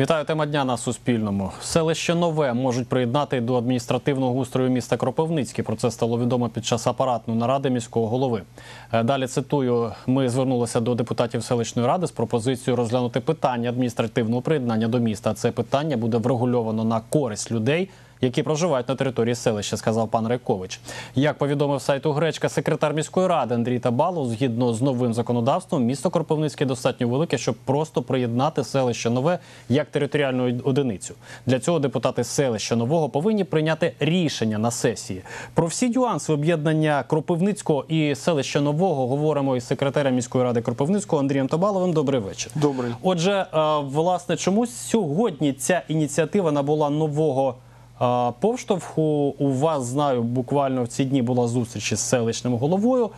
Вітаю тема дня на Суспільному. Селище Нове можуть приєднати до адміністративного устрою міста Кропивницький. Про це стало відомо під час апаратної наради міського голови. Е, Далі цитую: ми звернулися до депутатів селищної ради з пропозицією розглянути питання адміністративного приєднання до міста. Це питання буде врегульовано на користь людей. Які проживають на території селища, сказав пан Райкович. Як повідомив сайту Гречка, секретар міської ради Андрій Табалов, згідно з новим законодавством, місто Кропивницьке достатньо велике, щоб просто приєднати селище нове як територіальну одиницю. Для цього депутати селища нового повинні прийняти рішення на сесії. Про всі нюанси об'єднання Кропивницького і селища нового говоримо із секретарем міської ради Кропивницького Андрієм Табаловим. Добрий вечір. Добрий. Отже, е, власне, чому сьогодні ця ініціатива набула нового повштовху? У вас знаю, буквально в ці дні була зустріч із селищним головою.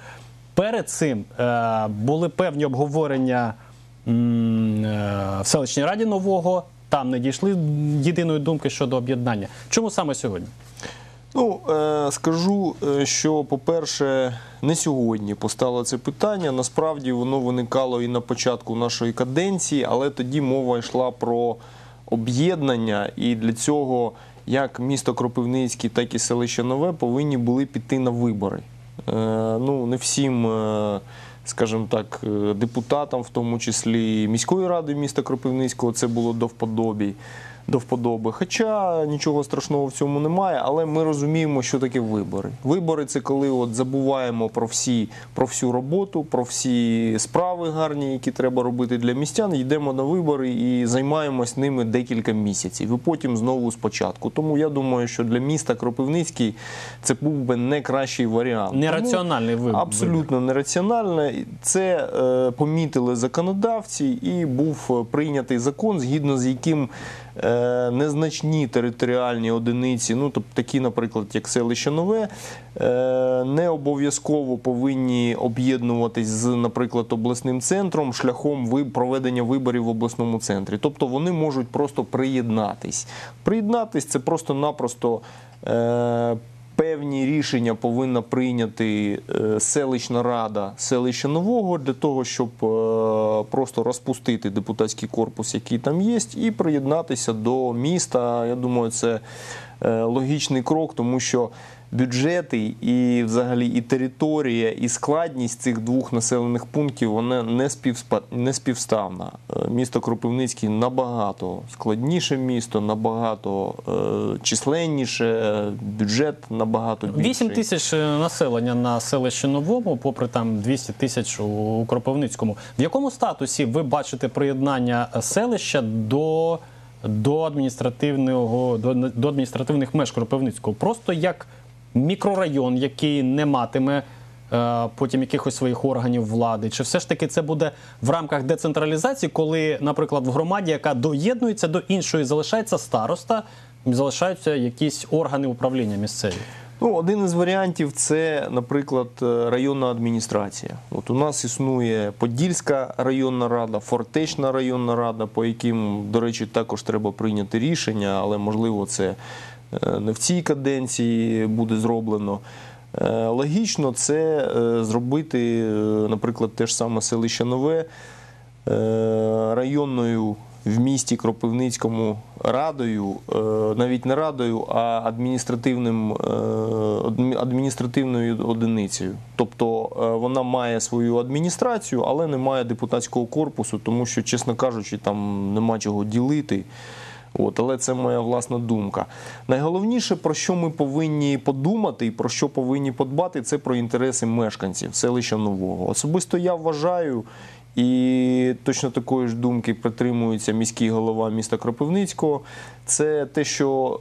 Перед цим е, були певні обговорення е, в селищній раді нового. Там не дійшли єдиної думки щодо об'єднання. Чому саме сьогодні? Ну, е, скажу, що, по-перше, не сьогодні постало це питання. Насправді воно виникало і на початку нашої каденції, але тоді мова йшла про об'єднання, і для цього як місто Кропивницький, так і селище Нове повинні були піти на вибори. Е, Ну, не всім. е, Скажімо так, е, депутатам, в тому числі міської ради міста Кропивницького, це було до вподобі. До вподоби. Хоча нічого страшного в цьому немає, але ми розуміємо, що таке вибори. Вибори це коли от забуваємо про всі про всю роботу, про всі справи гарні, які треба робити для містян. Йдемо на вибори і займаємось ними декілька місяців. І потім знову спочатку. Тому я думаю, що для міста Кропивницький це був би найкращий варіант. Нераціональний вибір. Абсолютно нераціонально. Це е, помітили законодавці, і був е, прийнятий закон, згідно з яким е, незначні територіальні одиниці, ну тобто такі, наприклад, як селище Нове, е, не обов'язково повинні об'єднуватись з, наприклад, обласним центром шляхом проведення виборів в обласному центрі. Тобто вони можуть просто приєднатись. Приєднатись це просто-напросто. Е, Певні рішення повинна прийняти е, селищна рада селища нового для того, щоб е, просто розпустити депутатський корпус, який там є, і приєднатися до міста. Я думаю, це е, логічний крок, тому що бюджети і взагалі і територія, і складність цих двох населених пунктів вона не співспа... не співставна. Е, Місто Кропивницький набагато складніше місто, набагато е, численніше, бюджет набагато більший. 8 тисяч е, населення на селищі Новому, попри там 200 тисяч у Кропивницькому. В якому статусі ви бачите приєднання селища до, до адміністративного до, до адміністративних меж Кропивницького? Просто як мікрорайон, який не матиме. е, Потім якихось своїх органів влади, чи все ж таки це буде в рамках децентралізації, коли, наприклад, в громаді, яка доєднується до іншої, залишається староста, залишаються якісь органи управління місцеві. Ну, один із варіантів це, наприклад, е, районна адміністрація. От у нас існує Подільська районна рада, Фортечна районна рада, по яким, до речі, також треба прийняти рішення, але можливо це не в цій каденції буде зроблено. Е, Логічно це е, зробити, е, наприклад, те ж саме селище Нове районною в місті Кропивницькому радою, навіть не радою, а адміністративним, адміністративною одиницею. Тобто вона має свою адміністрацію, але не має депутатського корпусу, тому що, чесно кажучи, там нема чого ділити. От, але це моя власна думка. Найголовніше, про що ми повинні подумати і про що повинні подбати, це про інтереси мешканців селища Нового. Особисто я вважаю, і точно такої ж думки притримується міський голова міста Кропивницького. Це те, що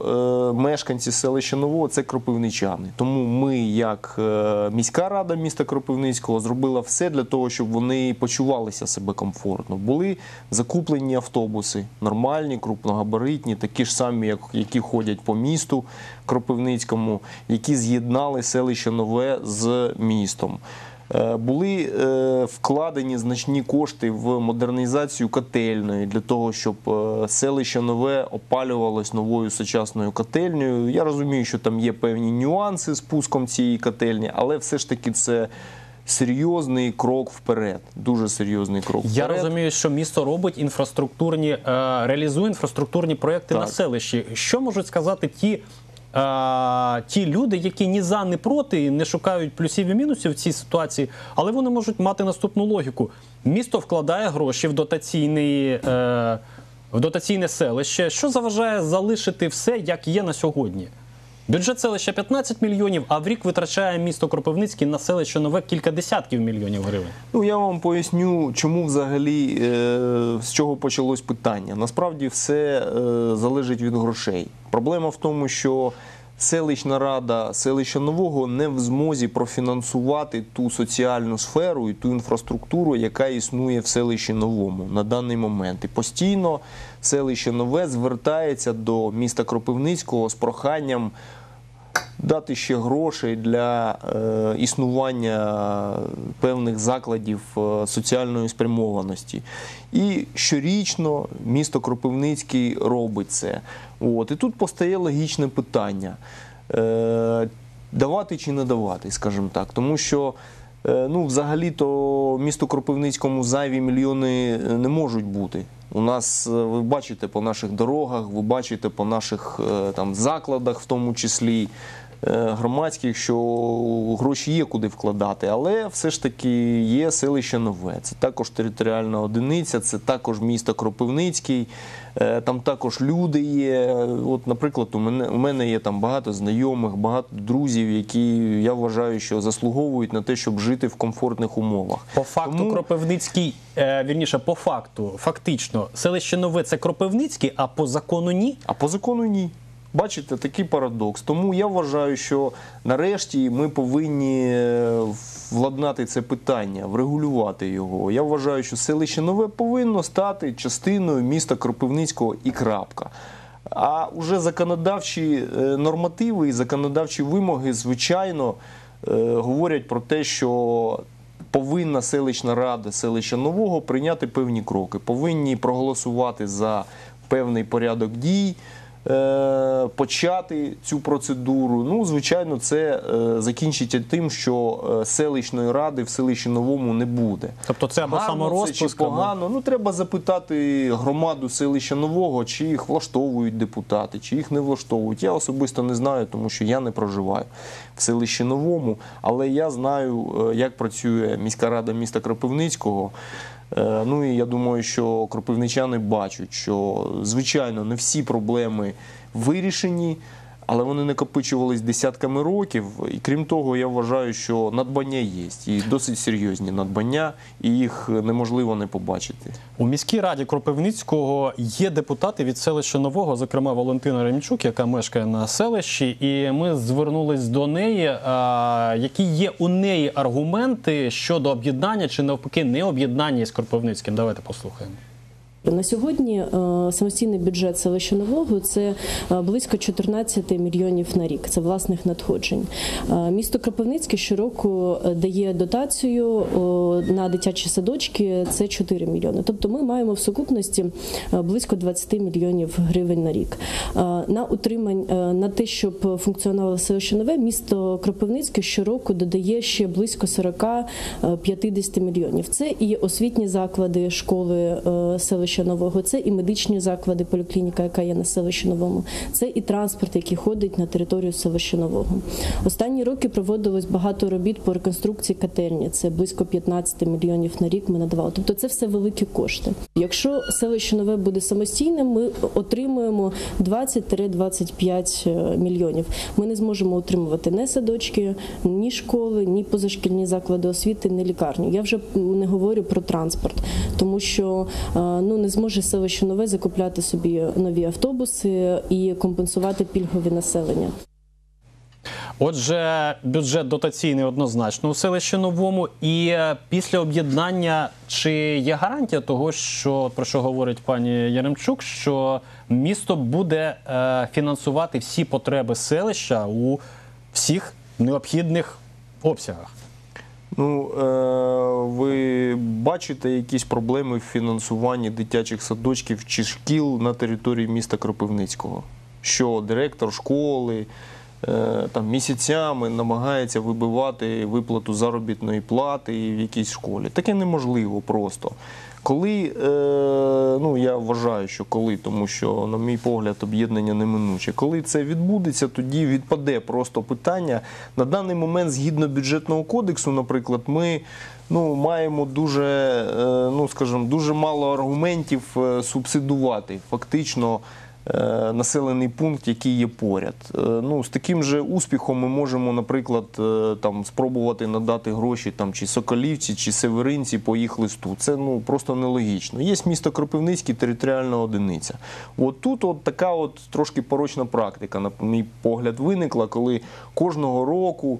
е, мешканці селища Нового це кропивничани. Тому ми, як е, міська рада міста Кропивницького, зробила все для того, щоб вони почувалися себе комфортно. Були закуплені автобуси, нормальні, крупногабаритні, такі ж самі, як які ходять по місту Кропивницькому, які з'єднали селище Нове з містом. Е, Були е, вкладені значні кошти в модернізацію котельної для того, щоб е, селище нове опалювалось новою сучасною котельнею. Я розумію, що там є певні нюанси з пуском цієї котельні, але все ж таки це серйозний крок вперед. Дуже серйозний крок Я розумію, що місто робить інфраструктурні, реалізує інфраструктурні проекти Так. на селищі. Що можуть сказати ті, е, ті люди, які ні за, ні проти, не шукають плюсів і мінусів в цій ситуації, але вони можуть мати наступну логіку: місто вкладає гроші в дотаційний. Е, в дотаційне селище, що заважає залишити все, як є на сьогодні. Бюджет селища 15 мільйонів, а в рік витрачає місто Кропивницький на селище нове кілька десятків мільйонів гривень. Ну я вам поясню, чому взагалі е, з чого почалось питання. Насправді все е, залежить від грошей. Проблема в тому, що селищна рада селища нового не в змозі профінансувати ту соціальну сферу і ту інфраструктуру, яка існує в селищі новому на даний момент. І постійно селище нове звертається до міста Кропивницького з проханням дати ще грошей для е, існування певних закладів е, соціальної спрямованості. І щорічно місто Кропивницький робить це. От. І тут постає логічне питання: е, давати чи не давати, скажімо так. Тому що ну, взагалі-то місту Кропивницькому зайві мільйони не можуть бути. У нас, ви бачите по наших дорогах, ви бачите по наших там, закладах, в тому числі громадських, що гроші є куди вкладати, але все ж таки є селище нове. Це також територіальна одиниця, це також місто Кропивницький, е, там також люди є. От, наприклад, у мене, у мене є там багато знайомих, багато друзів, які я вважаю, що заслуговують на те, щоб жити в комфортних умовах. По факту Тому- Кропивницький, е, вірніше, по факту, фактично, селище нове це Кропивницький, а по закону ні. А по закону ні. Бачите, такий парадокс. Тому я вважаю, що нарешті ми повинні е, владнати це питання, врегулювати його. Я вважаю, що селище нове повинно стати частиною міста Кропивницького і крапка. А вже законодавчі е, нормативи і законодавчі вимоги, звичайно, е, говорять про те, що повинна селищна рада селища нового прийняти певні кроки, повинні проголосувати за певний порядок дій. Е, Почати цю процедуру. Ну, звичайно, це е, закінчиться тим, що е, селищної ради в селищі новому не буде. Тобто це або це саморозпуск, чи погано. Ну треба запитати громаду селища нового, чи їх влаштовують депутати, чи їх не влаштовують. Я особисто не знаю, тому що я не проживаю в селищі новому, але я знаю, як працює міська рада міста Кропивницького. Е, Ну і я думаю, що кропивничани бачать, що звичайно не всі проблеми вирішені. Але вони накопичувались десятками років, і крім того, я вважаю, що надбання є, і досить серйозні надбання, і їх неможливо не побачити. У міській раді Кропивницького є депутати від селища Нового, зокрема Валентина Ремчук, яка мешкає на селищі, і ми звернулись до неї. Які є у неї аргументи щодо об'єднання чи навпаки не об'єднання із Кропивницьким? Давайте послухаємо. На сьогодні е, самостійний бюджет селища Нового це е, близько 14 мільйонів на рік. Це власних надходжень. Е, Місто Кропивницьке щороку дає дотацію на дитячі садочки. Це 4 мільйони. Тобто ми маємо в сукупності близько 20 мільйонів гривень на рік. На утримань е, на те, щоб функціонувало селище нове, місто Кропивницьке щороку додає ще близько 40-50 мільйонів. Це і освітні заклади, школи е, селища нового, це і медичні заклади, поліклініка, яка є на селищі новому, це і транспорт, який ходить на територію селища нового. Останні роки проводилось багато робіт по реконструкції котельні. Це близько 15 мільйонів на рік. Ми надавали. Тобто, це все великі кошти. Якщо селище нове буде самостійним, ми отримуємо 20-25 мільйонів. Ми не зможемо утримувати ні садочки, ні школи, ні позашкільні заклади освіти, ні лікарню. Я вже не говорю про транспорт, тому що е, ну не зможе селище нове закупляти собі нові автобуси і компенсувати пільгові населення. Отже, бюджет дотаційний однозначно у селищі новому. І е, після об'єднання чи є гарантія того, що про що говорить пані Яремчук, що місто буде е, фінансувати всі потреби селища у всіх необхідних обсягах? Ну, е, ви бачите якісь проблеми в фінансуванні дитячих садочків чи шкіл на території міста Кропивницького? Що директор школи, е, там, місяцями намагається вибивати виплату заробітної плати в якійсь школі. Таке неможливо просто. Коли, е, ну я вважаю, що коли, тому що, на мій погляд, об'єднання неминуче. Коли це відбудеться, тоді відпаде просто питання. На даний момент, згідно бюджетного кодексу, наприклад, ми ну, маємо дуже, е, ну, скажімо, дуже мало аргументів е, субсидувати фактично. Е, Населений пункт, який є поряд. Е, Ну, з таким же успіхом ми можемо, наприклад, е, там спробувати надати гроші там чи Соколівці, чи Северинці по їх листу. Це ну просто нелогічно. Є місто Кропивницький, територіальна одиниця. От тут от така от трошки порочна практика, на мій погляд, виникла, коли кожного року.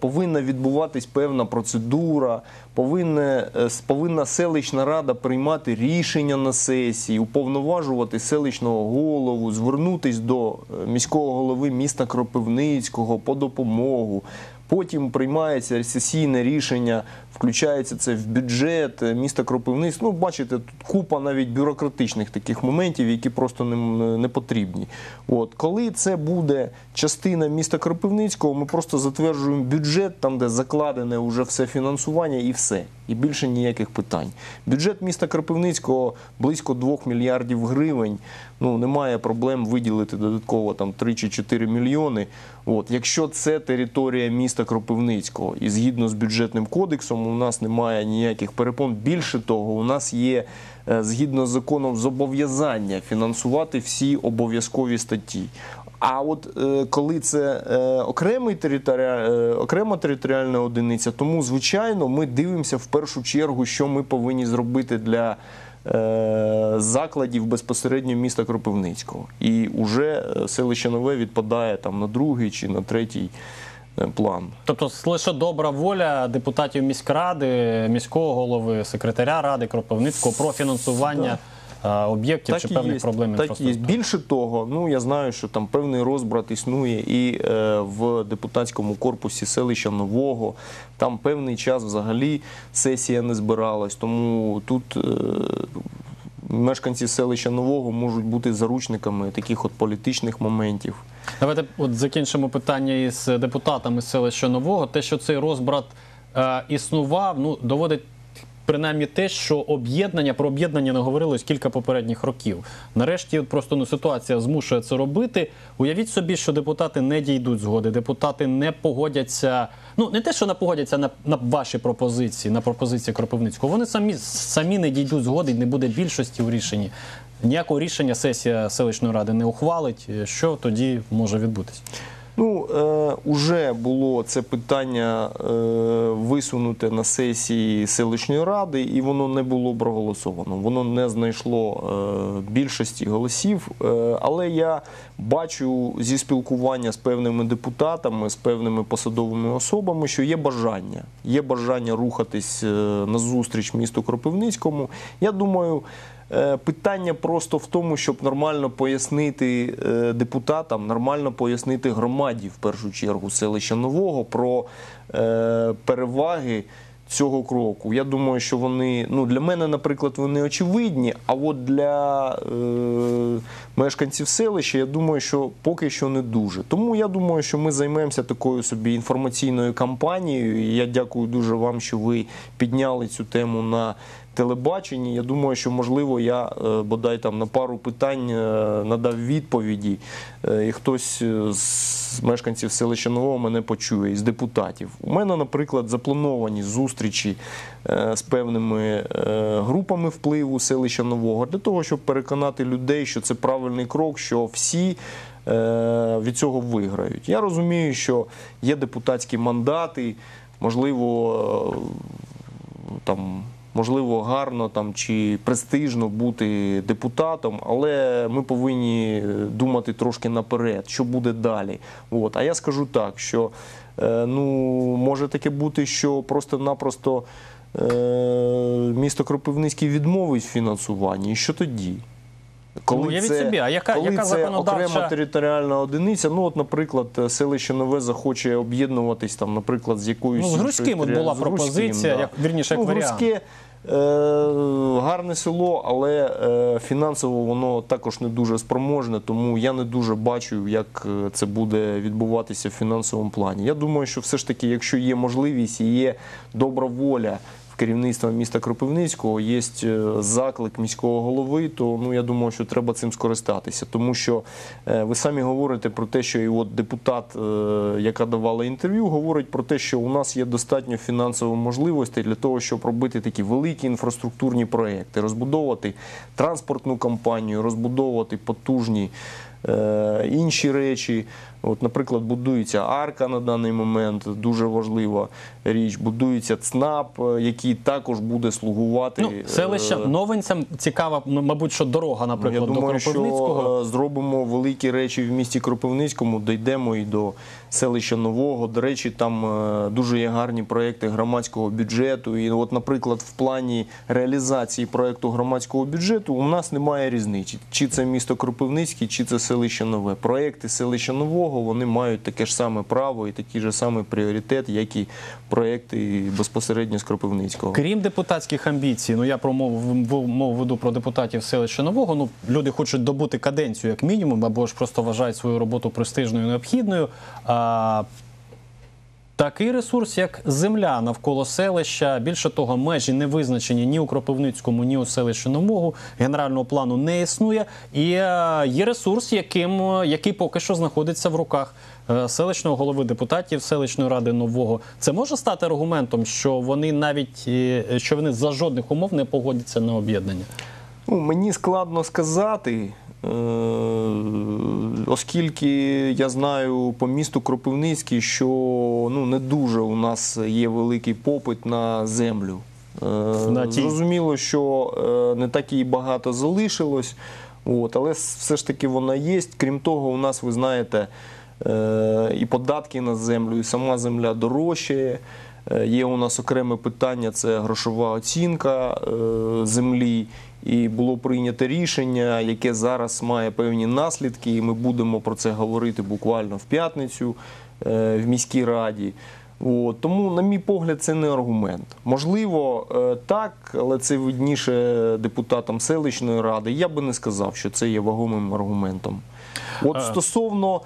Повинна відбуватись певна процедура, повинна, е, повинна селищна рада приймати рішення на сесії, уповноважувати селищного голову, звернутись до е, міського голови міста Кропивницького по допомогу. Потім приймається сесійне рішення, включається це в бюджет е, міста Кропивницького. Ну, бачите, тут купа навіть бюрократичних таких моментів, які просто не, не потрібні. От коли це буде частина міста Кропивницького, ми просто затверджуємо бюджет, там де закладене вже все фінансування, і все. І більше ніяких питань. Бюджет міста Кропивницького близько 2 мільярдів гривень. Ну немає проблем виділити додатково там 3 чи 4 мільйони. От, якщо це територія міста Кропивницького, і згідно з бюджетним кодексом, у нас немає ніяких перепон. Більше того, у нас є е, згідно з законом зобов'язання фінансувати всі обов'язкові статті. А от е, коли це е, окремий територіа, е, окрема територіальна одиниця, тому звичайно ми дивимося в першу чергу, що ми повинні зробити для е, закладів безпосередньо міста Кропивницького. І вже селище Нове відпадає там на другий чи на третій план. Тобто лише добра воля депутатів міськради, міського голови, секретаря ради Кропивницького про фінансування е, об'єктів чи певних є, проблем так є. Більше того, ну я знаю, що там певний розбрат існує і е, в депутатському корпусі селища Нового. Там певний час взагалі сесія не збиралась. Тому тут е, мешканці селища Нового можуть бути заручниками таких от політичних моментів. Давайте от закінчимо питання із депутатами селища Нового. Те, що цей розбрат е, існував, ну доводить. Принаймні те, що об'єднання про об'єднання не говорилось кілька попередніх років. Нарешті просто ну, ситуація змушує це робити. Уявіть собі, що депутати не дійдуть згоди, депутати не погодяться. Ну не те, що не погодяться на, на ваші пропозиції, на пропозиції Кропивницького. Вони самі самі не дійдуть згоди, не буде більшості у рішенні. Ніякого рішення сесія селищної ради не ухвалить. Що тоді може відбутись? Ну, е, уже було це питання е, висунуте на сесії селищної ради, і воно не було проголосовано. Воно не знайшло е, більшості голосів. Е, але я бачу зі спілкування з певними депутатами, з певними посадовими особами, що є бажання. Є бажання рухатись е, на зустріч місту Кропивницькому. Я думаю. Е, Питання просто в тому, щоб нормально пояснити е, депутатам, нормально пояснити громаді в першу чергу селища Нового про е, переваги цього кроку. Я думаю, що вони ну для мене, наприклад, вони очевидні. А от для е, мешканців селища, я думаю, що поки що не дуже. Тому я думаю, що ми займемося такою собі інформаційною кампанією. Я дякую дуже вам, що ви підняли цю тему на телебаченні. Я думаю, що можливо я е, бодай там на пару питань е, надав відповіді, е, і хтось з мешканців селища Нового мене почує із депутатів. У мене, наприклад, заплановані зустрічі з певними групами впливу селища Нового для того, щоб переконати людей, що це правильний крок, що всі. Від цього виграють. Я розумію, що є депутатські мандати, можливо, там можливо, гарно там чи престижно бути депутатом, але ми повинні думати трошки наперед, що буде далі. От. А я скажу так, що е, ну, може таке бути, що просто-напросто е, місто Кропивницький відмовить в фінансуванні. І що тоді? Ну, уявіть собі, а яка- коли яка це законодавча- окрема територіальна одиниця, ну от, наприклад, селище Нове захоче об'єднуватись там, наприклад, з якоюсь Ну, з Грузьким от була пропозиція, як- вірніше, як ну, варіант. Грузьке, Е, гарне село, але е, фінансово воно також не дуже спроможне, тому я не дуже бачу, як е, це буде відбуватися в фінансовому плані. Я думаю, що все ж таки, якщо є можливість і є добра воля керівництва міста Кропивницького, є е, заклик міського голови, то ну я думаю, що треба цим скористатися. Тому що е, ви самі говорите про те, що і от депутат, е, яка давала інтерв'ю, говорить про те, що у нас є достатньо фінансових можливостей для того, щоб робити такі великі інфраструктурні проекти, розбудовувати транспортну компанію, розбудовувати потужні. Е, Інші речі, от, наприклад, будується арка на даний момент, дуже важлива річ. Будується ЦНАП, е, який також буде слугувати Ну, селище е, новинцям цікава, ну, мабуть, що дорога, я наприклад, до Кропивницького. що зробимо великі речі в місті Кропивницькому, дійдемо і до селища Нового. До речі, там е, дуже є гарні проекти громадського бюджету. І, от, наприклад, в плані реалізації проекту громадського бюджету у нас немає різниці. Чи це місто Кропивницький, чи це селище Нове. Проекти селища Нового вони мають таке ж саме право і такий же самий пріоритет, як і проекти безпосередньо з Кропивницького. Крім депутатських амбіцій, ну я про мову веду про депутатів селища Нового. Ну люди хочуть добути каденцію як мінімум, або ж просто вважають свою роботу престижною і необхідною. Такий ресурс, як земля навколо селища, більше того, межі не визначені ні у Кропивницькому, ні у селищі Нового. Генерального плану не існує. І е, є ресурс, яким, е, який поки що знаходиться в руках е, селищного голови депутатів селищної ради нового. Це може стати аргументом, що вони навіть що вони за жодних умов не погодяться на об'єднання. Ну, мені складно сказати, оскільки я знаю по місту Кропивницький, що ну, не дуже у нас є великий попит на землю. Е, На ті- Зрозуміло, що е, не так і багато залишилось, от, але все ж таки вона є. Крім того, у нас, ви знаєте, е, і податки на землю, і сама земля дорожчає. Е, Є у нас окреме питання це грошова оцінка е, землі. І було прийнято рішення, яке зараз має певні наслідки, і ми будемо про це говорити буквально в п'ятницю е, в міській раді. От, тому, на мій погляд, це не аргумент. Можливо, е, так, але це видніше депутатам селищної ради. Я би не сказав, що це є вагомим аргументом. От Е. стосовно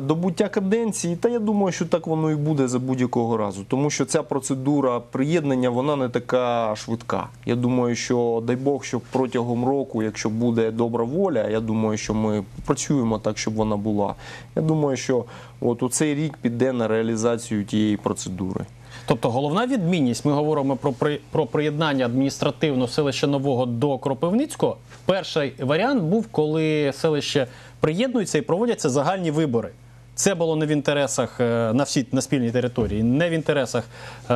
добуття каденції, та я думаю, що так воно і буде за будь-якого разу, тому що ця процедура приєднання вона не така швидка. Я думаю, що дай Бог, що протягом року, якщо буде добра воля, я думаю, що ми працюємо так, щоб вона була. Я думаю, що от у цей рік піде на реалізацію тієї процедури. Тобто головна відмінність, ми говоримо про, при, про приєднання адміністративно селища Нового до Кропивницького. Перший варіант був, коли селище приєднується і проводяться загальні вибори. Це було не в інтересах е, на всій на спільній території, не в інтересах е,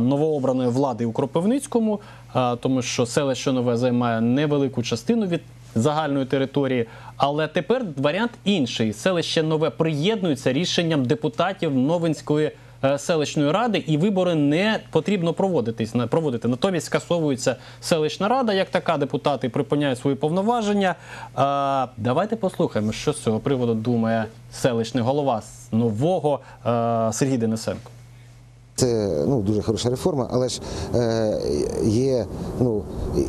новообраної влади у Кропивницькому, е, тому що селище нове займає невелику частину від загальної території. Але тепер варіант інший: селище нове приєднується рішенням депутатів Новинської селищної ради, і вибори не потрібно проводитись проводити. Натомість скасовується селищна рада, як така, депутати припиняють свої повноваження. Давайте послухаємо, що з цього приводу думає селищний голова нового е, Сергій Денисенко. Це ну дуже хороша реформа, але ж е, є. Ну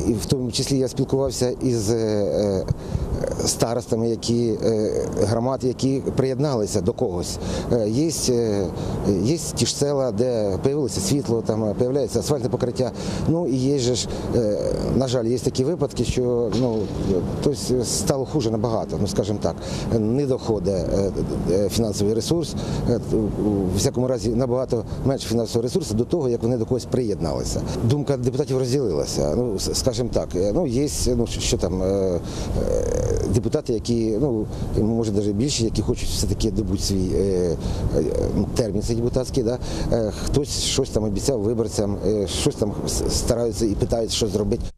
і в тому числі я спілкувався із е, е, старостами, які е, громад, які приєдналися до когось. Е, є, е, є ті ж села, де появилося світло, там появляється асфальтне покриття. Ну і є ж, е, на жаль, є такі випадки, що ну тобто стало хуже набагато. Ну скажімо так, не доходить е, е, фінансовий ресурс. е, У всякому разі набагато менше фінансового ресурсу до того, як вони до когось приєдналися. Думка депутатів розділилася. Ну, скажімо так, е, ну є ну що- там е, е, депутати, які ну може навіть більше, які хочуть все-таки добути свій термін цей депутатський. Да? Хтось щось там обіцяв виборцям, щось там стараються і питають, що зробити.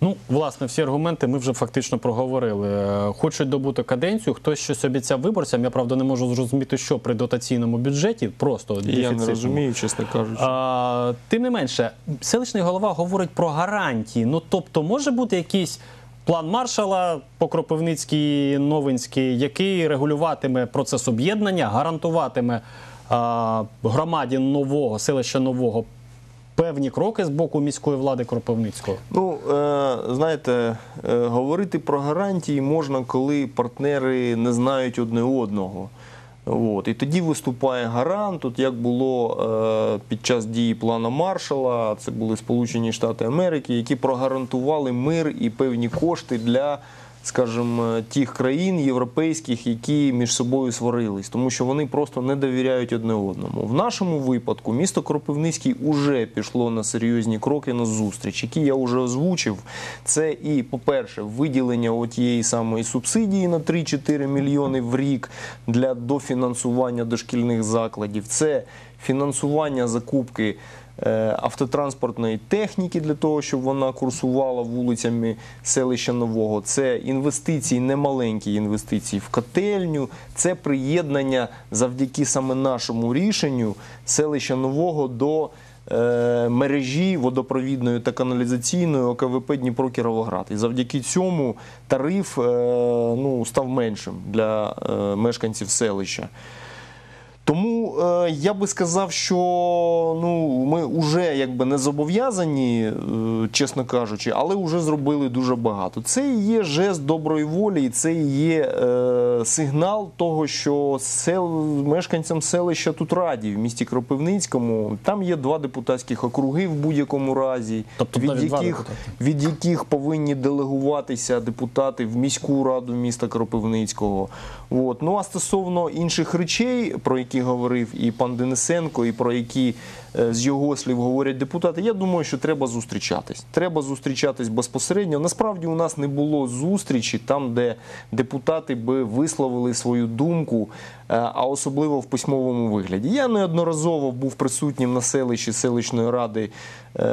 Ну, власне, всі аргументи ми вже фактично проговорили. Е, Хочуть добути каденцію, хтось щось обіцяв виборцям. Я правда не можу зрозуміти, що при дотаційному бюджеті просто я не розумію, чесно кажучи. А, тим не менше, селищний голова говорить про гарантії. Ну тобто, може бути якийсь план маршала по Кропивницькій Новинській, який регулюватиме процес об'єднання, гарантуватиме громаді нового селища нового певні кроки з боку міської влади Кропивницького? Ну, е, знаєте, е, говорити про гарантії можна, коли партнери не знають одне одного. От. І тоді виступає гарант, от як було е, під час дії плану Маршала, це були Сполучені Штати Америки, які прогарантували мир і певні кошти для, скажімо, тих країн європейських, які між собою сварились, тому що вони просто не довіряють одне одному. В нашому випадку місто Кропивницький уже пішло на серйозні кроки на зустріч, які я вже озвучив. Це і, по-перше, виділення отієї самої субсидії на 3-4 мільйони в рік для дофінансування дошкільних закладів. Це фінансування закупки е, автотранспортної техніки для того, щоб вона курсувала вулицями селища Нового. Це інвестиції, немаленькі інвестиції в котельню, це приєднання завдяки саме нашому рішенню селища Нового до е, мережі водопровідної та каналізаційної ОКВП Дніпро Кіровоград. І завдяки цьому тариф е, ну, став меншим для е, мешканців селища. Тому е, я би сказав, що ну, ми вже якби не зобов'язані, е, чесно кажучи, але вже зробили дуже багато. Це і є жест доброї волі, і це і є е, сигнал того, що сел, мешканцям селища тут раді в місті Кропивницькому. Там є два депутатських округи в будь-якому разі, Тобто від, яких, від яких повинні делегуватися депутати в міську раду міста Кропивницького. От. Ну а стосовно інших речей, про які говорив і пан Денисенко, і про які е, з його слів говорять депутати, я думаю, що треба зустрічатись. Треба зустрічатись безпосередньо. Насправді у нас не було зустрічі там, де депутати би висловили свою думку, е, а особливо в письмовому вигляді. Я неодноразово був присутнім на селищі селищної ради е,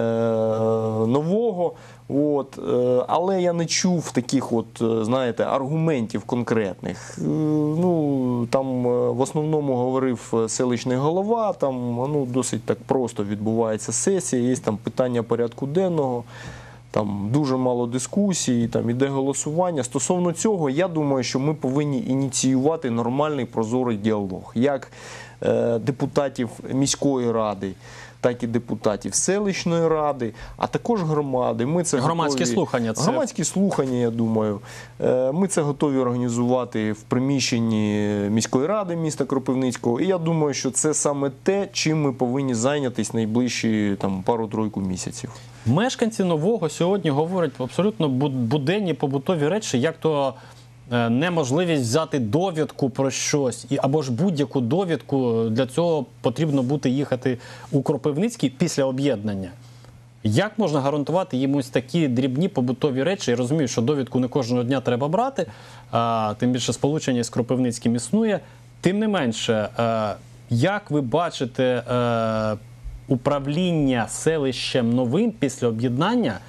нового. От, е, але я не чув таких, от, е, знаєте, аргументів конкретних. Е, Ну, там в основному говорив селищний голова, там ну, досить так просто відбувається сесія, є там питання порядку денного. Там дуже мало дискусій, там іде голосування. Стосовно цього, я думаю, що ми повинні ініціювати нормальний прозорий діалог, як е, депутатів міської ради, так і депутатів селищної ради, а також громади. Ми це Громадські готові... слухання це- Громадські слухання, я думаю. Е, Ми це готові організувати в приміщенні міської ради міста Кропивницького. І я думаю, що це саме те, чим ми повинні зайнятися найближчі там пару-тройку місяців. Мешканці нового сьогодні говорять абсолютно бу- буденні побутові речі, як то неможливість взяти довідку про щось, і або ж будь-яку довідку для цього потрібно бути їхати у Кропивницький після об'єднання. Як можна гарантувати їм ось такі дрібні побутові речі? Я розумію, що довідку не кожного дня треба брати, а, тим більше сполучення з Кропивницьким існує. Тим не менше, е, як ви бачите е, управління селищем новим після об'єднання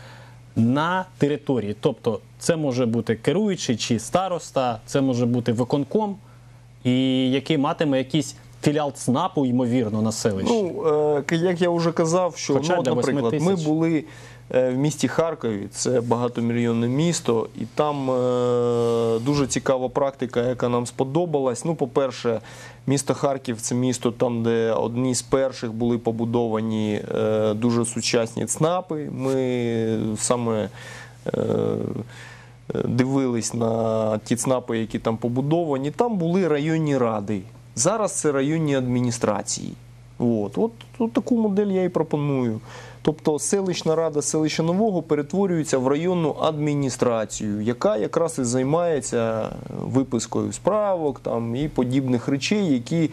на території? Тобто, це може бути керуючий чи староста, це може бути виконком, і який матиме якийсь філіал ЦНАПу, ймовірно, на селищі. Ну, е, як я вже казав, що Хоча ну, наприклад, ми були е, в місті Харкові, це багатомільйонне місто, і там е, дуже цікава практика, яка нам сподобалась. Ну, по-перше, місто Харків це місто, там, де одні з перших були побудовані е, дуже сучасні ЦНАПи. Ми саме. Е, дивились на ті ЦНАПи, які там побудовані, там були районні ради. Зараз це районні адміністрації. От, от, от таку модель я і пропоную. Тобто селищна рада селища Нового перетворюється в районну адміністрацію, яка якраз і займається випискою справок там, і подібних речей, які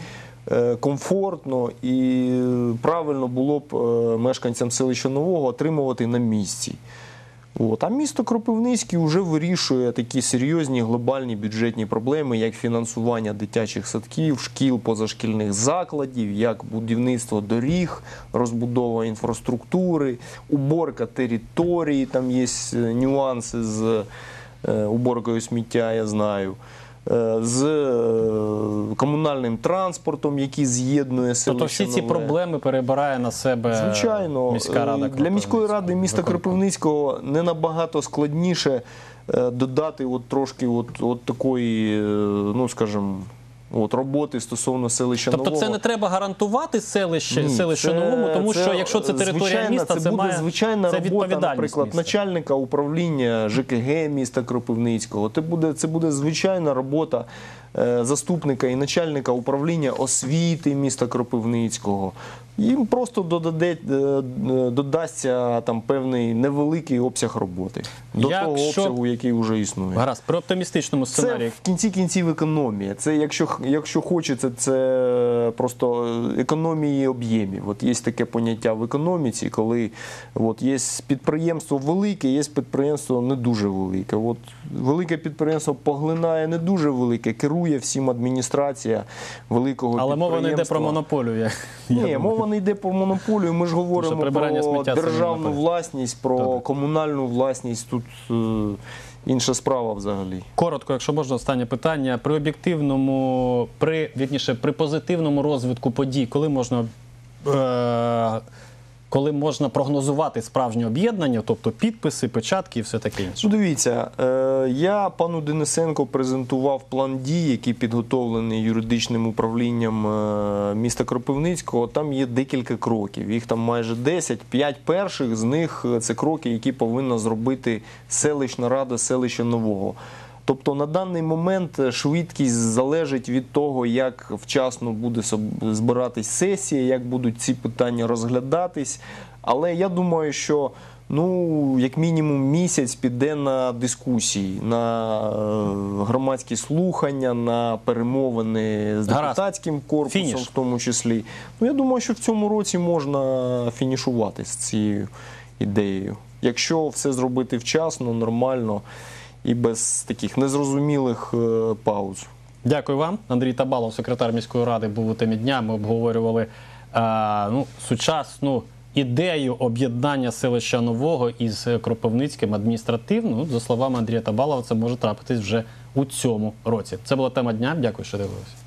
е, комфортно і правильно було б е, мешканцям селища Нового отримувати на місці. От. А місто Кропивницький вже вирішує такі серйозні глобальні бюджетні проблеми, як фінансування дитячих садків, шкіл, позашкільних закладів, як будівництво доріг, розбудова інфраструктури, уборка території. Там є е, нюанси з е, уборкою сміття, я знаю. Е, З е, комунальним транспортом, який з'єднує селище Тобто всі ці Нове. проблеми перебирає на себе Звичайно, міська рада Е, для міської ради міста. Кропивницького не набагато складніше додати от трошки от, от такої, ну скажімо, От роботи стосовно селища Тобто нового. це не треба гарантувати селище, Ні, селище це- новому, тому це, що якщо це територія звичайна- міста, це, буде має звичайна це робота, наприклад, міста. начальника управління ЖКГ міста Кропивницького. Це буде, це буде звичайна робота е, заступника і начальника управління освіти міста Кропивницького. Їм просто додаде, е, е, додасться там певний невеликий обсяг роботи до того обсягу, який вже існує. Гаразд, при оптимістичному Це сценарії. в кінці кінців економія. Це якщо, якщо хочеться, це просто економії об'ємів. От є таке поняття в економіці, коли от є підприємство велике, є підприємство не дуже велике. От велике підприємство поглинає не дуже велике, керує всім адміністрація великого Але мова не йде про монополію. я- я Ні, думаю. Мова не йде про монополію. Ми ж говоримо про державну власність, про Добре. комунальну власність. Тут е, інша справа взагалі. Коротко, якщо можна, останнє питання. При об'єктивному, при вірніше, при позитивному розвитку подій, коли можна. Е- коли можна прогнозувати справжнє об'єднання, тобто підписи, печатки і все таке інше. Ну, дивіться, е, я пану Денисенко презентував план дій, який підготовлений юридичним управлінням е, міста Кропивницького. Там є декілька кроків. Їх там майже 10. П'ять перших з них е, це кроки, які повинна зробити селищна рада селища Нового. Тобто на даний момент е, швидкість залежить від того, як вчасно буде збиратись сесія, як будуть ці питання розглядатись. Але я думаю, що ну, як мінімум місяць піде на дискусії, на е, громадські слухання, на перемовини з депутатським корпусом, Фініш. в тому числі. Ну, я думаю, що в цьому році можна фінішувати з цією ідеєю. Якщо все зробити вчасно, нормально і без таких незрозумілих е, пауз. Дякую вам. Андрій Табалов, секретар міської ради, був у темі дня. Ми обговорювали е, ну, сучасну ідею об'єднання селища Нового із Кропивницьким адміністративно. За словами Андрія Табалова, це може трапитись вже у цьому році. Це була тема дня. Дякую, що дивилися.